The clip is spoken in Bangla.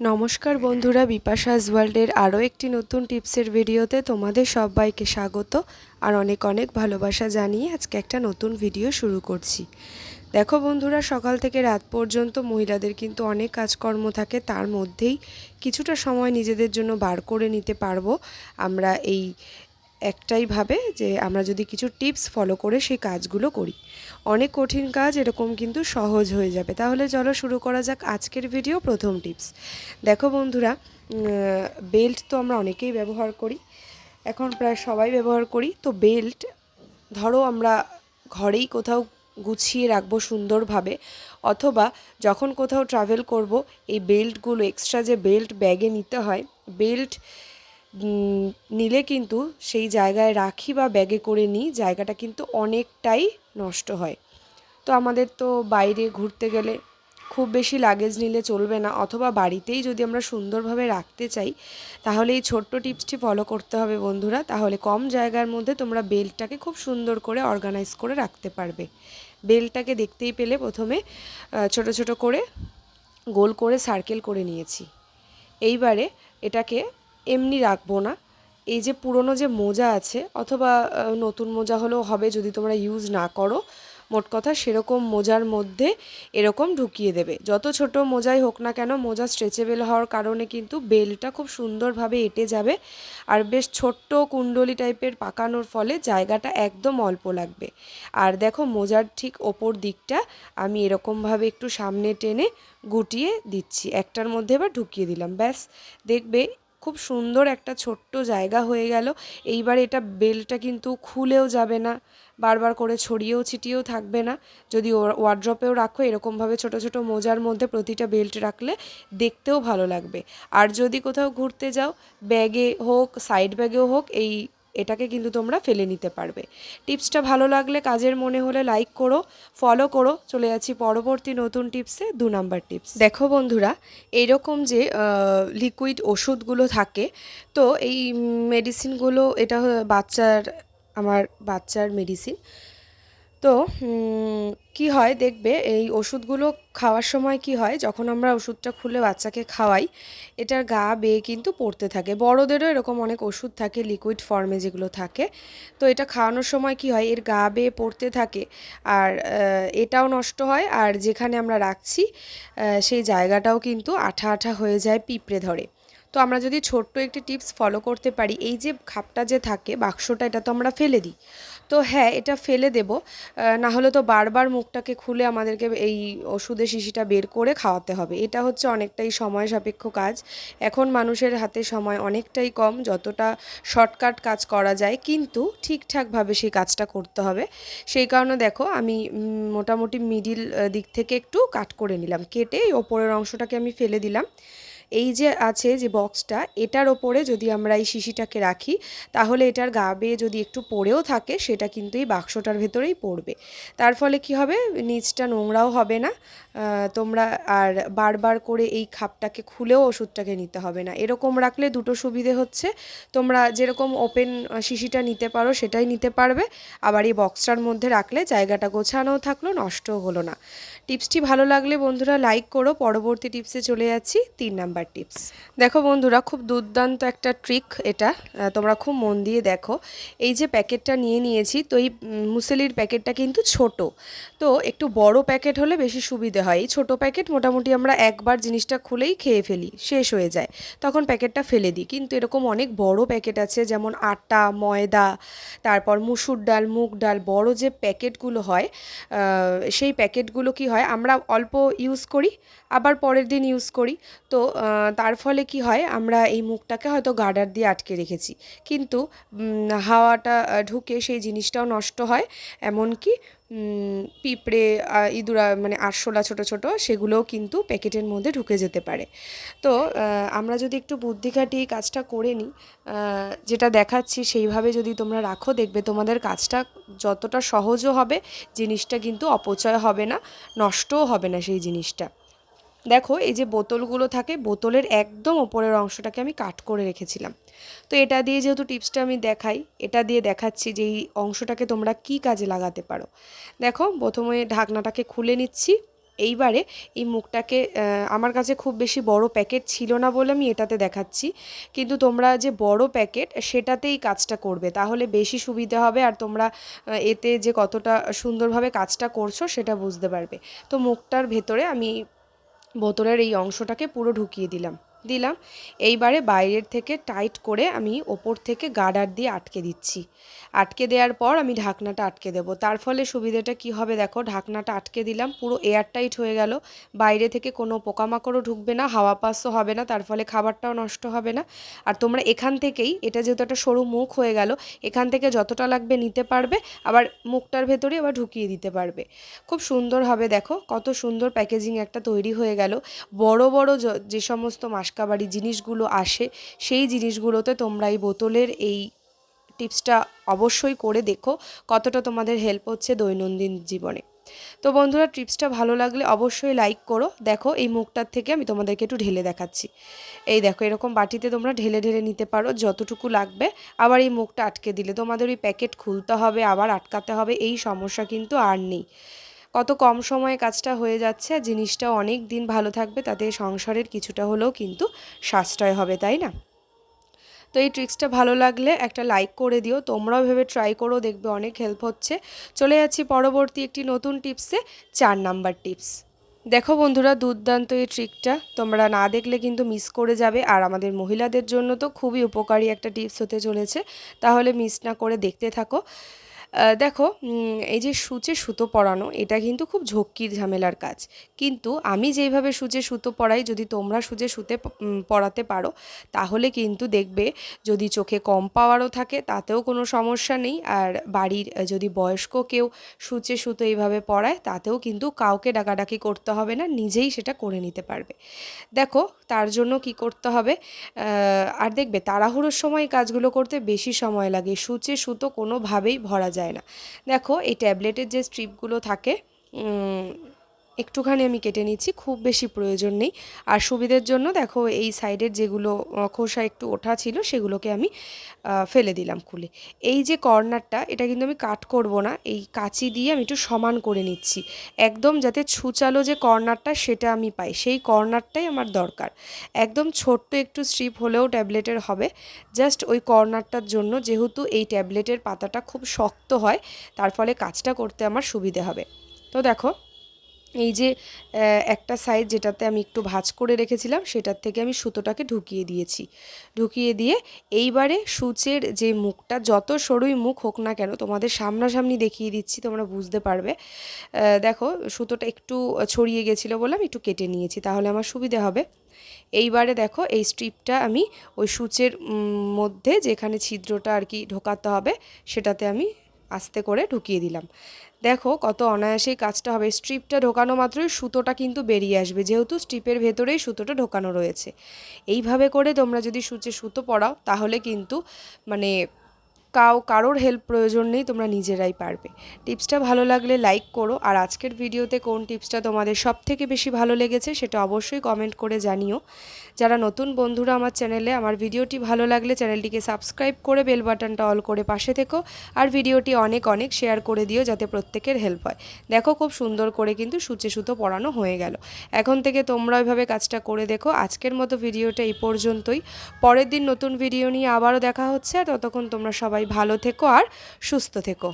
নমস্কার বন্ধুরা বিপাশাস ওয়ার্ল্ডের আরও একটি নতুন টিপসের ভিডিওতে তোমাদের সবাইকে স্বাগত আর অনেক অনেক ভালোবাসা জানিয়ে আজকে একটা নতুন ভিডিও শুরু করছি। দেখো বন্ধুরা, সকাল থেকে রাত পর্যন্ত মহিলাদের কিন্তু অনেক কাজকর্ম থাকে, তার মধ্যেই কিছুটা সময় নিজেদের জন্য বার করে নিতে পারব। আমরা এই একটাই ভাবে যে আমরা যদি কিছু টিপস ফলো করে সেই কাজগুলো করি। অনেক কঠিন কাজ এরকম কিন্তু সহজ হয়ে যাবে। তাহলে চলো শুরু করা যাক আজকের ভিডিও প্রথম টিপস দেখো বন্ধুরা বেল্ট তো আমরা অনেকেই ব্যবহার করি। এখন প্রায় সবাই ব্যবহার করি। তো বেল্ট ধরো আমরা ঘরেই কোথাও গুছিয়ে রাখব সুন্দরভাবে, অথবা যখন কোথাও ট্রাভেল করব, এই বেল্টগুলো এক্সট্রা যে বেল্ট ব্যাগে নিতে হয় বেল্ট নিলে কিন্তু সেই জায়গায় রাখি বা ব্যাগে করে নিই, জায়গাটা কিন্তু অনেকটাই নষ্ট হয়। তো আমাদের তো বাইরে ঘুরতে গেলে খুব বেশি লাগেজ নিলে চলবে না, অথবা বাড়িতেই যদি আমরা সুন্দরভাবে রাখতে চাই, তাহলে এই ছোট্ট টিপসটি ফলো করতে হবে বন্ধুরা। তাহলে কম জায়গার মধ্যে তোমরা বেল্টটাকে খুব সুন্দর করে অর্গানাইজ করে রাখতে পারবে। বেল্টটাকে দেখতেই পেলে প্রথমে ছোট ছোট করে গোল করে সার্কেল করে নিয়েছি। এইবারে এটাকে এমনি রাখব না। এই যে পুরনো যে মোজা আছে, অথবা নতুন মোজা হলেও হবে যদি তোমরা ইউজ না করো, মোট কথা সেরকম মোজার মধ্যে এরকম ঢুকিয়ে দেবে। যত ছোট মোজাই হোক না কেন, মোজা স্ট্রেচেবেল হওয়ার কারণে কিন্তু বেলটা খুব সুন্দরভাবে এঁটে যাবে আর বেশ ছোট্ট কুণ্ডলি টাইপের পাকানোর ফলে জায়গাটা একদম অল্প লাগবে। আর দেখো মোজার ঠিক ওপর দিকটা আমি এরকমভাবে একটু সামনে টেনে গুটিয়ে দিচ্ছি। একটার মধ্যে এবার ঢুকিয়ে দিলাম। ব্যাস, দেখবে খুব সুন্দর একটা ছোট্ট জায়গা হয়ে গেল। এইবার এটা বেলটা কিন্তু খুলেও যাবে না, বারবার করে ছড়িয়েও ছিটিয়েও থাকবে না। যদি ওয়ার্ড্রপেও রাখো, এরকমভাবে ছোট ছোট মোজার মধ্যে প্রতিটা বেল্ট রাখলে দেখতেও ভালো লাগবে। আর যদি কোথাও ঘুরতে যাও, ব্যাগে হোক, সাইড ব্যাগেও হোক, এই এটাকে কিন্তু তোমরা ফেলে নিতে পারবে। টিপসটা ভালো লাগলে কাজের মনে হলে লাইক করো ফলো করো। চলে যাচ্ছি পরবর্তী নতুন টিপসে দু নাম্বার টিপস। দেখো বন্ধুরা, এরকম যে লিকুইড ওষুধগুলো থাকে, তো এই মেডিসিনগুলো এটা বাচ্চার, আমার বাচ্চার মেডিসিন তো কি হয় দেখবে, এই ওষুধগুলো খাওয়ার সময় কি হয়, যখন আমরা ওষুধটা খুলে বাচ্চাকে খাওয়াই, এটার গা বেয়ে কিন্তু পড়তে থাকে। বড়োদেরও এরকম অনেক ওষুধ থাকে, লিকুইড ফর্মে যেগুলো থাকে। তো এটা খাওয়ানোর সময় কি হয়, এর গা বেয়ে পড়তে থাকে আর এটাও নষ্ট হয় আর যেখানে আমরা রাখছি সেই জায়গাটাও কিন্তু আঠা আঠা হয়ে যায় পিঁপড়ে ধরে। তো আমরা যদি ছোট্ট একটি টিপস ফলো করতে পারি, এই যে খাপটা যে থাকে, বাক্সটা, এটা তো আমরা ফেলে দিই। তো হ্যাঁ এটা ফেলে দেব। না হলে তো বারবার মুখটাকে খুলে আমাদেরকে এই ওষুধের শিশিটা বের করে খাওয়াতে হবে। এটা হচ্ছে অনেকটাই সময় সাপেক্ষ কাজ। এখন মানুষের হাতে সময় অনেকটাই কম, যতটা শর্টকাট কাজ করা যায়, কিন্তু ঠিকঠাকভাবে সেই কাজটা করতে হবে। সেই কারণে দেখো, আমি মোটামুটি মিডিল দিক থেকে একটু কাট করে নিলাম। কেটে ওপরের অংশটাকে আমি ফেলে দিলাম। এই যে আছে যে বক্সটা এটার ওপরে যদি আমরা এই শিশিটাকে রাখি, তাহলে এটার গা বেয়ে যদি একটু পড়েও থাকে, সেটা কিন্তু এই বাক্সটার ভেতরেই পড়বে। তার ফলে কি হবে? নিচটা নোংরাও হবে না। তোমরা আর বারবার করে এই খাপটাকে খুলেও ওষুধটাকে নিতে হবে না। এরকম রাখলে দুটো সুবিধে হচ্ছে। তোমরা যেরকম ওপেন শিশিটা নিতে পারো, সেটাই নিতে পারবে। আবার এই বক্সটার মধ্যে রাখলে জায়গাটা গোছানোও থাকল, নষ্টও হলো না। টিপসটি ভালো লাগলে বন্ধুরা লাইক করো। পরবর্তী টিপসে চলে যাচ্ছি তিন নাম্বার টিপস। দেখো বন্ধুরা, খুব দুর্দান্ত একটা ট্রিক এটা। তোমরা খুব মন দিয়ে দেখো। এই যে প্যাকেটটা নিয়ে নিয়েছি, তো এই মুসেলির প্যাকেটটা কিন্তু ছোট। তো একটু বড় প্যাকেট হলে বেশি সুবিধে হয়। এই ছোটো প্যাকেট মোটামুটি আমরা একবার জিনিসটা খুলেই খেয়ে ফেলি, শেষ হয়ে যায়। তখন প্যাকেটটা ফেলে দিই। কিন্তু এরকম অনেক বড় প্যাকেট আছে, যেমন আটা, ময়দা, তারপর মুসুর ডাল, মুগ ডাল, বড় যে প্যাকেটগুলো হয় সেই প্যাকেটগুলো কি হয় আমরা অল্প ইউজ করি, আবার পরের দিন ইউজ করি। তো তার ফলে কি হয়, আমরা এই মুখটাকে হয়তো গার্ডার দিয়ে আটকে রেখেছি। কিন্তু হাওয়াটা ঢুকে সেই জিনিসটাও নষ্ট হয়। এমনকি পিঁপড়ে ইঁদুরা মানে আরশোলা ছোট ছোট, সেগুলোও কিন্তু প্যাকেটের মধ্যে ঢুকে যেতে পারে। তো আমরা যদি একটু বুদ্ধি খাটিয়ে কাজটা করে নিই যেটা দেখাচ্ছি সেইভাবে যদি তোমরা রাখো, দেখবে তোমাদের কাজটা যতটা সহজও হবে, জিনিসটা কিন্তু অপচয় হবে না, নষ্টও হবে না সেই জিনিসটা। দেখো, এই যে বোতলগুলো থাকে, বোতলের একদম ওপরের অংশটাকে আমি কাট করে রেখেছিলাম। তো এটা দিয়ে যেহেতু টিপসটা আমি দেখাই, এটা দিয়ে দেখাচ্ছি যে এই অংশটাকে তোমরা কি কাজে লাগাতে পারো। দেখো, প্রথমে ঢাকনাটাকে খুলে নিচ্ছি। এইবারে এই মুখটাকে আমার কাছে খুব বেশি বড় প্যাকেট ছিল না বলে আমি এটাতে দেখাচ্ছি। কিন্তু তোমরা যে বড় প্যাকেট, সেটাতেই কাজটা করবে। তাহলে বেশি সুবিধা হবে আর তোমরা এতে যে কতটা সুন্দরভাবে কাজটা করছ, সেটা বুঝতে পারবে। তো মুখটার ভেতরে আমি বোতলের এই অংশটাকে পুরো ঢুকিয়ে দিলাম। দিলাম। এইবারে বাইরের থেকে টাইট করে আমি ওপর থেকে গার্ডার দিয়ে আটকে দিচ্ছি। আটকে দেওয়ার পর আমি ঢাকনাটা আটকে দেবো। তার ফলে সুবিধাটা কি হবে দেখো, ঢাকনাটা আটকে দিলাম, পুরো এয়ার টাইট হয়ে গেল। বাইরে থেকে কোনো পোকামাকড়ও ঢুকবে না, হাওয়া পাসও হবে না, তার ফলে খাবারটাও নষ্ট হবে না। আর তোমরা এখান থেকেই, এটা যেহেতু একটা সরু মুখ হয়ে গেল, এখান থেকে যতটা লাগবে নিতে পারবে, আবার মুখটার ভেতরে আবার ঢুকিয়ে দিতে পারবে। খুব সুন্দর হবে দেখো, কত সুন্দর প্যাকেজিং একটা তৈরি হয়ে গেল। বড় বড় যে সমস্ত মাসকাবাড়ি জিনিসগুলো আসে, সেই জিনিসগুলোতে তোমরা এই বোতলের এই টিপসটা অবশ্যই করে দেখো কতটা তোমাদের হেল্প হচ্ছে দৈনন্দিন জীবনে। তো বন্ধুরা, টিপসটা ভালো লাগলে অবশ্যই লাইক করো। দেখো, এই মুখটার থেকে আমি তোমাদেরকে একটু ঢেলে দেখাচ্ছি। এই দেখো, এরকম বাটিতে তোমরা ঢেলে ঢেলে নিতে পারো, যতটুকু লাগবে। আবার এই মুখটা আটকে দিলে তোমাদের ওই প্যাকেট খুলতে হবে, আবার আটকাতে হবে, এই সমস্যা কিন্তু আর নেই। কত কম সময়ে কাজটা হয়ে যাচ্ছে আর জিনিসটা অনেক দিন ভালো থাকবে, তাতে সংসারের কিছুটা হলেও কিন্তু সাশ্রয় হবে, তাই না? তো এই ট্রিক্সটা ভালো লাগলে একটা লাইক করে দিও, তোমরাও ভেবে ট্রাই করো, দেখবে অনেক হেল্প হচ্ছে। চলে যাচ্ছি পরবর্তী একটি নতুন টিপসে চার নাম্বার টিপস দেখো বন্ধুরা, দুর্দান্ত এই ট্রিকটা তোমরা না দেখলে কিন্তু মিস করে যাবে, আর আমাদের মহিলাদের জন্য তো খুবই উপকারী একটা টিপস হতে চলেছে। তাহলে মিস না করে দেখতে থাকো। দেখো এই যে সূচে সুতো পরানো, এটা কিন্তু খুব ঝক্কির ঝামেলার কাজ। কিন্তু আমি যেইভাবে সূচে সুতো পরাই, যদি তোমরা সূচে সুতে পরাতে পারো, তাহলে কিন্তু দেখবে যদি চোখে কম পাওয়ারও থাকে, তাতেও কোনো সমস্যা নেই। আর বাড়ির যদি বয়স্ক কেউ সূচে সুতো এইভাবে পরায়, তাতেও কিন্তু কাউকে ডাকাডাকি করতে হবে না, নিজেই সেটা করে নিতে পারবে। দেখো, তার জন্য কি করতে হবে? আর দেখবে, তাড়াহুড়োর সময় কাজগুলো করতে বেশি সময় লাগে। সূচে সুতো কোনোভাবেই ভরা যায় না। দেখো এই ট্যাবলেটের যে স্ট্রিপগুলো থাকে একটুখানি আমি কেটে নিচ্ছি, খুব বেশি প্রয়োজন নেই। আর সুবিধের জন্য দেখো, এই সাইডের যেগুলো খোসা একটু ওঠা ছিল, সেগুলোকে আমি ফেলে দিলাম খুলে। এই যে কর্নারটা, এটা কিন্তু আমি কাট করব না, এই কাঁচি দিয়ে আমি একটু সমান করে নিচ্ছি। একদম যাতে ছুচালো যে কর্নারটা, সেটা আমি পাই। সেই কর্নারটাই আমার দরকার। একদম ছোট্ট একটু স্ট্রিপ হলেও ট্যাবলেটের হবে। জাস্ট ওই কর্নারটার জন্য, যেহেতু এই ট্যাবলেটের পাতাটা খুব শক্ত হয়, তার ফলে কাজটা করতে আমার সুবিধে হবে। তো দেখো এই যে একটা সাইড যেটাতে আমি একটু ভাঁজ করে রেখেছিলাম, সেটার থেকে আমি সুতোটাকে ঢুকিয়ে দিয়েছি। ঢুকিয়ে দিয়ে এইবারে সূচের যে মুখটা, যত সরুই মুখ হোক না কেন, তোমাদের সামনাসামনি দেখিয়ে দিচ্ছি, তোমরা বুঝতে পারবে। দেখো, সুতোটা একটু ছড়িয়ে গেছিল বলে আমি একটু কেটে নিয়েছি, তাহলে আমার সুবিধে হবে। এইবারে দেখো, এই স্ট্রিপটা আমি ওই সূচের মধ্যে যেখানে ছিদ্রটা আর কি ঢোকাতে হবে, সেটাতে আমি আস্তে করে ঢুকিয়ে দিলাম। দেখো কত অনায়াসেই কাজটা হবে। স্ট্রিপটা ঢোকানো মাত্রই সুতোটা কিন্তু বেরিয়ে আসবে, যেহেতু স্ট্রিপের ভেতরেই সুতোটা ঢোকানো রয়েছে। এইভাবে করে তোমরা যদি সূচে সুতো পড়াও তাহলে কিন্তু মানে কাউ, কারোর হেল্প প্রয়োজন নেই, তোমরা নিজেরাই পারবে। টিপসটা ভালো লাগলে লাইক করো। আর আজকের ভিডিওতে কোন টিপসটা তোমাদের সব থেকে বেশি ভালো লেগেছে সেটা অবশ্যই কমেন্ট করে জানিও। যারা নতুন বন্ধুরা আমার চ্যানেলে আমার ভিডিওটি ভালো লাগলে চ্যানেলটিকে সাবস্ক্রাইব করে বেল বাটনটা অল করে পাশে থেকো। আর ভিডিওটি অনেক অনেক শেয়ার করে দিও যাতে প্রত্যেকের হেল্প হয়। দেখো খুব সুন্দর করে কিন্তু সূচে সুতো পড়ানো হয়ে গেল। এখন থেকে তোমরা ওইভাবে কাজটা করে দেখো। আজকের মতো ভিডিওটা এই পর্যন্তই। পরের দিন নতুন ভিডিও নিয়ে আবারও দেখা হচ্ছে। আর ততক্ষণ তোমরা সবাই ভালো থেকো আর সুস্থ থেকো।